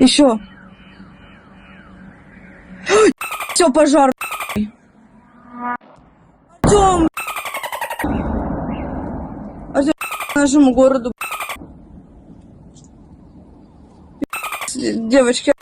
Еще. Все, пожар. Артем. Артем, нашему городу. Девочки.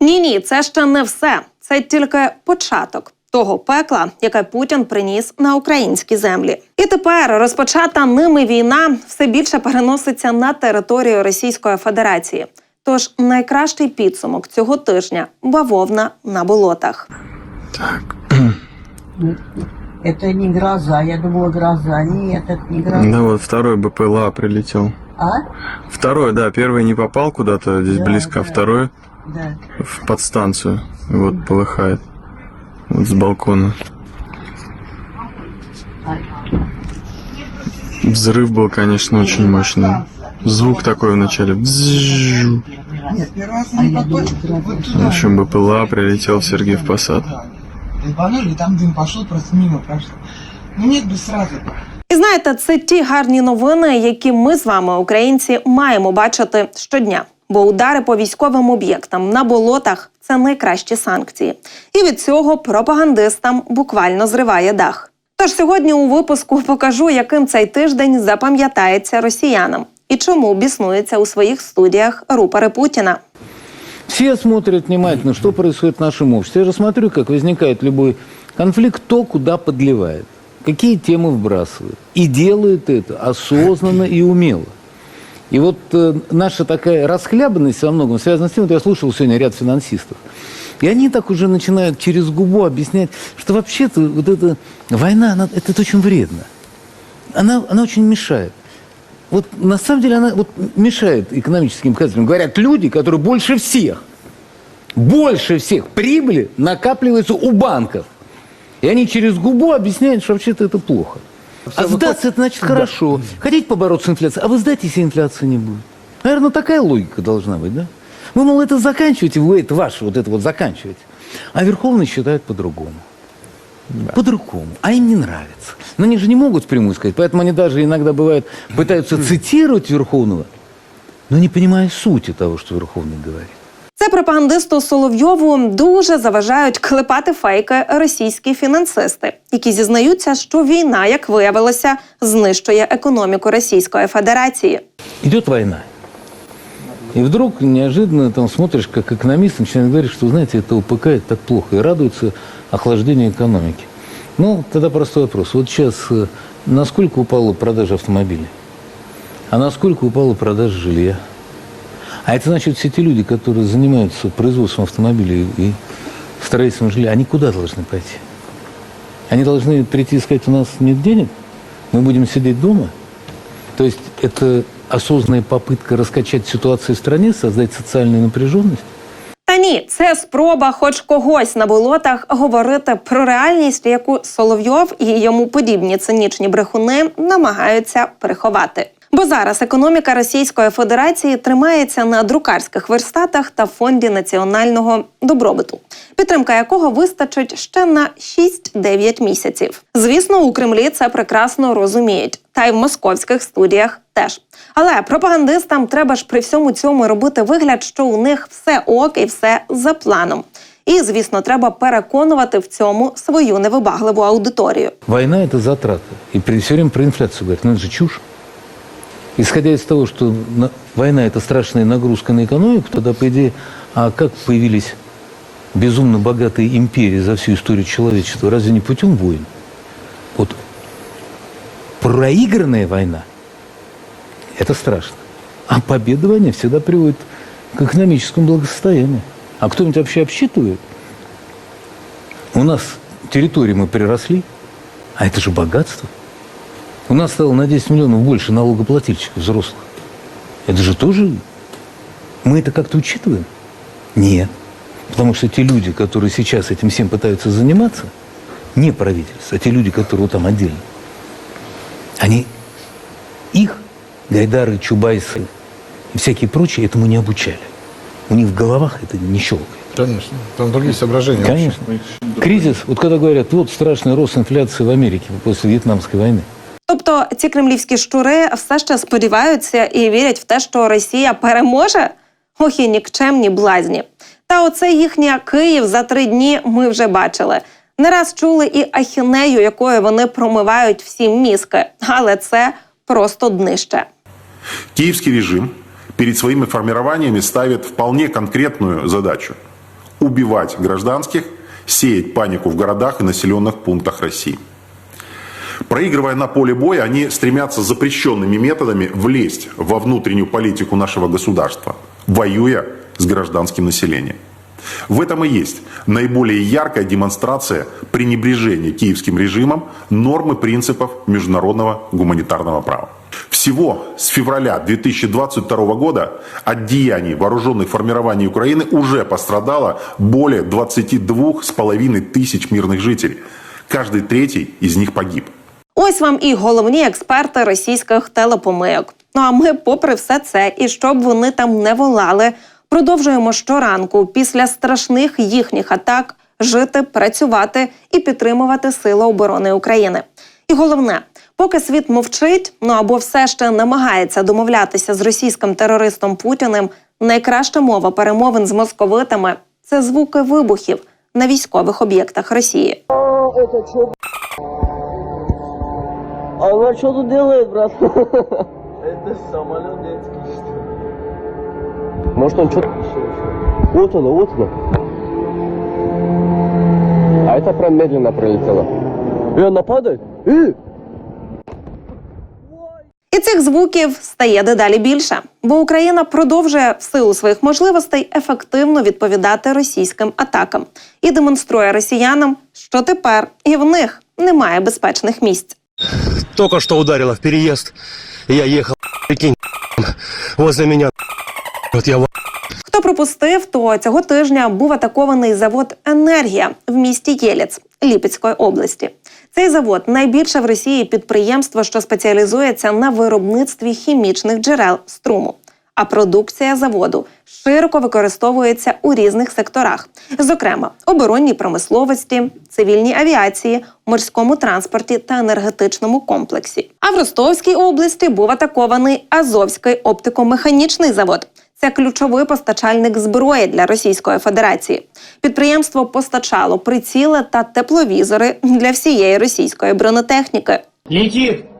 Ні, ні, це ще не все. Це тільки початок того пекла, яке Путін приніс на українські землі. І тепер розпочата ними війна все більше переноситься на територію Російської Федерації. Тож найкращий підсумок цього тижня бавовна на болотах. Так, Это не гроза, я думала гроза. Нет, это не гроза. да вот второй БПЛА прилетел. А? Второй, да, первый не попал куда-то здесь Да, близко, а да. второй Да. в подстанцию. И вот полыхает. Вот с балкона. Взрыв был, конечно, очень мощный. Звук такой вначале. Бзззжу. Нет, первый раз не по точке, вот В туда. общем, БПЛА прилетел в Сергеев Посад. Рванули, и там дым пошел, просто мимо прошло. Ну нет бы сразу. І знаєте, це ті гарні новини, які ми з вами, українці, маємо бачити щодня. Бо удари по військовим об'єктам на болотах це найкращі санкції. І від цього пропагандистам буквально зриває дах. Тож сьогодні у випуску покажу, яким цей тиждень запам'ятається росіянам і чому біснується у своїх студіях рупори Путіна. Все смотрят внимательно, что происходит в нашем обществе. Я же смотрю, как возникает любой конфликт, кто куда подливает, какие темы вбрасывает. И делает это осознанно и умело. И вот э, наша такая расхлябанность во многом связана с тем, вот я слушал сегодня ряд финансистов, и они так уже начинают через губу объяснять, что вообще-то вот эта война, она, это очень вредно. Она, она очень мешает. Вот на самом деле она вот мешает экономическим показателям. Говорят люди, которые больше всех, больше всех прибыли накапливаются у банков. И они через губу объясняют, что вообще-то это плохо. А сдаться это значит хорошо. Хотите побороться с инфляцией, а вы сдайте, если инфляции не будет. Наверное, такая логика должна быть, да? Вы, мол, это заканчиваете, вы это ваше, вот это вот заканчиваете. А Верховный считает по-другому. По-другому. А им не нравится. Но они же не могут впрямую сказать. Поэтому они даже иногда, бывает, пытаются цитировать Верховного, но не понимая сути того, что Верховный говорит. Це пропагандисту Соловйову дуже заважають клепати фейки російські фінансисти, які зізнаються, що війна, як виявилося, знищує економіку Російської Федерації. Идет война. И вдруг неожиданно там смотришь, как экономист начинает говорить, что, знаете, это упыкает так плохо и радуется охлаждению экономики. Ну, тогда простой вопрос. Вот сейчас э, насколько упала продажа автомобилей? А насколько упала продажа жилья? А это значит, все те люди, которые занимаются производством автомобилей и строительством жилья, они куда должны пойти? Они должны прийти и сказать, у нас нет денег, мы будем сидеть дома? То есть это осознанная попытка раскачать ситуацию в стране, создать социальную напряженность? Та ні, це спроба, хоч когось на болотах, говорити про реальність, яку Соловйов і йому подібні цинічні брехуни намагаються приховати. Бо зараз економіка Російської Федерації тримається на друкарських верстатах та фонді національного добробуту, підтримка якого вистачить ще на 6-9 місяців. Звісно, у Кремлі це прекрасно розуміють, та й в московських студіях теж. Але пропагандистам треба ж при всьому цьому робити вигляд, що у них все ок і все за планом. І, звісно, треба переконувати в цьому свою невибагливу аудиторію. Война – это затраты. И при все время про инфляцию говорят, ну это же чушь. Исходя из того, что на- война – это страшная нагрузка на экономику, тогда, по идее, а как появились безумно богатые империи за всю историю человечества? Разве не путем войн? Вот проигранная война – это страшно. А победа в войне всегда приводит к экономическому благосостоянию. А кто-нибудь вообще обсчитывает? У нас территории мы приросли, а это же богатство. У нас стало на 10 миллионов больше налогоплательщиков взрослых. Это же тоже... Мы это как-то учитываем? Нет. Потому что те люди, которые сейчас этим всем пытаются заниматься, не правительство, а те люди, которые там отдельно, они их, Гайдары, Чубайсы и всякие прочие, этому не обучали. У них в головах это не щелкает. Конечно. Там другие соображения. Конечно. Кризис, вот когда говорят, вот страшный рост инфляции в Америке после Вьетнамской войны. Тобто ці кремлівські щури все ще сподіваються і вірять в те, що Росія переможе? Ох і нікчемні блазні. Та оце їхня Київ за три дні ми вже бачили. Не раз чули і ахінею, якою вони промивають всі мізки, але це просто днище. Киевский режим перед своими формированиями ставит вполне конкретную задачу – убивать гражданских, сеять панику в городах и населенных пунктах России. Проигрывая на поле боя, они стремятся запрещенными методами влезть во внутреннюю политику нашего государства, воюя с гражданским населением. В этом и есть наиболее яркая демонстрация пренебрежения киевским режимом нормы принципов международного гуманитарного права. Всего с февраля 2022 года от деяний вооруженных формирований Украины уже пострадало более 22,5 тысяч мирных жителей. Каждый третий из них погиб. Ось вам і головні експерти російських телепомийок. Ну а ми, попри все це, і щоб вони там не волали, продовжуємо щоранку після страшних їхніх атак жити, працювати і підтримувати Сили оборони України. І головне, поки світ мовчить, ну або все ще намагається домовлятися з російським терористом Путіним, найкраща мова перемовин з московитами це звуки вибухів на військових об'єктах Росії. А она что тут делает, брат? Может он что-то... Вот оно, вот оно. А это прям медленно пролетело. И она падает? Э! І цих звуків стає дедалі більше, бо Україна продовжує в силу своїх можливостей ефективно відповідати російським атакам і демонструє росіянам, що тепер і в них немає безпечних місць. Только что ударила в переезд. Я ехал, прикинь, возле меня. Вот я Хто пропустив, то цього тижня був атакований завод Енергія в місті Єліц Ліпецької області. Цей завод найбільше в Росії підприємство, що спеціалізується на виробництві хімічних джерел струму. А продукція заводу широко використовується у різних секторах, зокрема оборонній промисловості, цивільній авіації, морському транспорті та енергетичному комплексі. А в Ростовській області був атакований Азовський оптико-механічний завод. Це ключовий постачальник зброї для Російської Федерації. Підприємство постачало приціли та тепловізори для всієї російської бронетехніки. Летит!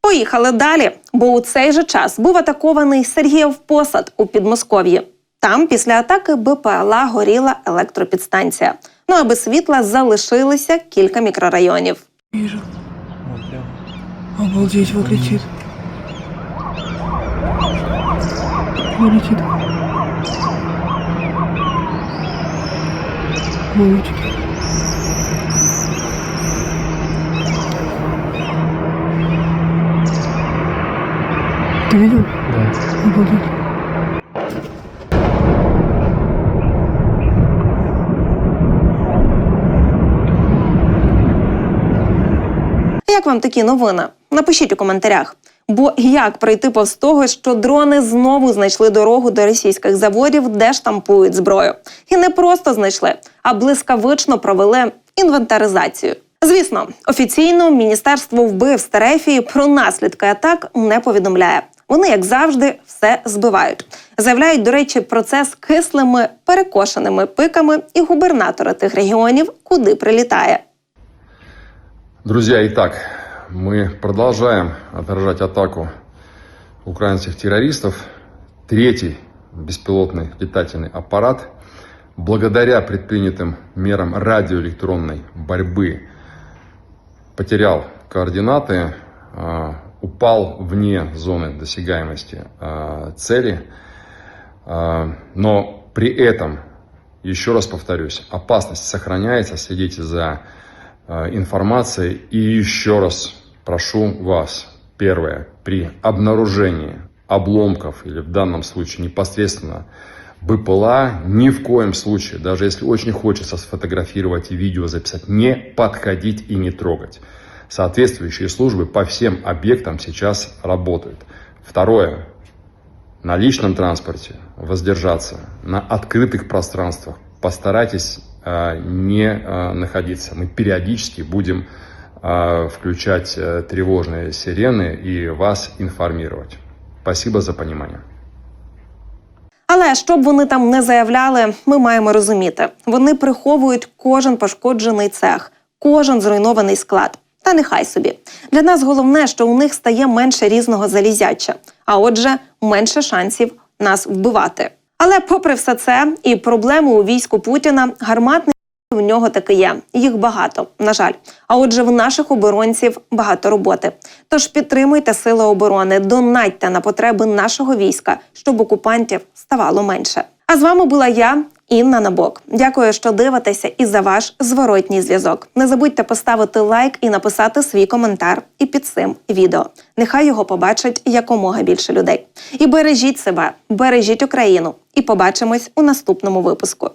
Поїхали далі, бо у цей же час був атакований Сергіїв посад у Підмосков'ї. Там після атаки БПЛА горіла електропідстанція. Ну а без світла залишилися кілька мікрорайонів. Вижу. Обалдеть, вот летит. Вот летит. Мультики. Ты видел? Да. Обалдеть. Як вам такі новини? Напишіть у коментарях. Бо як пройти повз того, що дрони знову знайшли дорогу до російських заводів, де штампують зброю, і не просто знайшли, а блискавично провели інвентаризацію. Звісно, офіційно міністерство вбивств Терефії про наслідки атак не повідомляє. Вони, як завжди, все збивають. Заявляють, до речі, про це з кислими перекошеними пиками і губернатора тих регіонів, куди прилітає. Друзья, итак, мы продолжаем отражать атаку украинских террористов. Третий беспилотный летательный аппарат, благодаря предпринятым мерам радиоэлектронной борьбы, потерял координаты, а, упал вне зоны досягаемости а, цели. А, Но при этом, еще раз повторюсь, опасность сохраняется. Следите за информацией. И еще раз прошу вас, первое, при обнаружении обломков или в данном случае непосредственно БПЛА, ни в коем случае, даже если очень хочется сфотографировать и видео записать, не подходить и не трогать. Соответствующие службы по всем объектам сейчас работают. Второе. На личном транспорте воздержаться. На открытых пространствах постарайтесь э, не э, находиться. Мы периодически будем включать э, тревожные сирены и вас информировать. Спасибо за понимание. Але щоб вони там не заявляли, ми маємо розуміти, вони приховують кожен пошкоджений цех, кожен зруйнований склад. Та нехай собі. Для нас головне, що у них стає менше різного залізяча, а отже, менше шансів нас вбивати. Але попри все це і проблеми у війську Путіна, гарматний в нього таки є. Їх багато, на жаль. А отже, в наших оборонців багато роботи. Тож підтримуйте сили оборони, донатьте на потреби нашого війська, щоб окупантів ставало менше. А з вами була я, Інна Набок. Дякую, що дивитеся і за ваш зворотній зв'язок. Не забудьте поставити лайк і написати свій коментар і під цим відео. Нехай його побачить якомога більше людей. І бережіть себе, бережіть Україну. І побачимось у наступному випуску.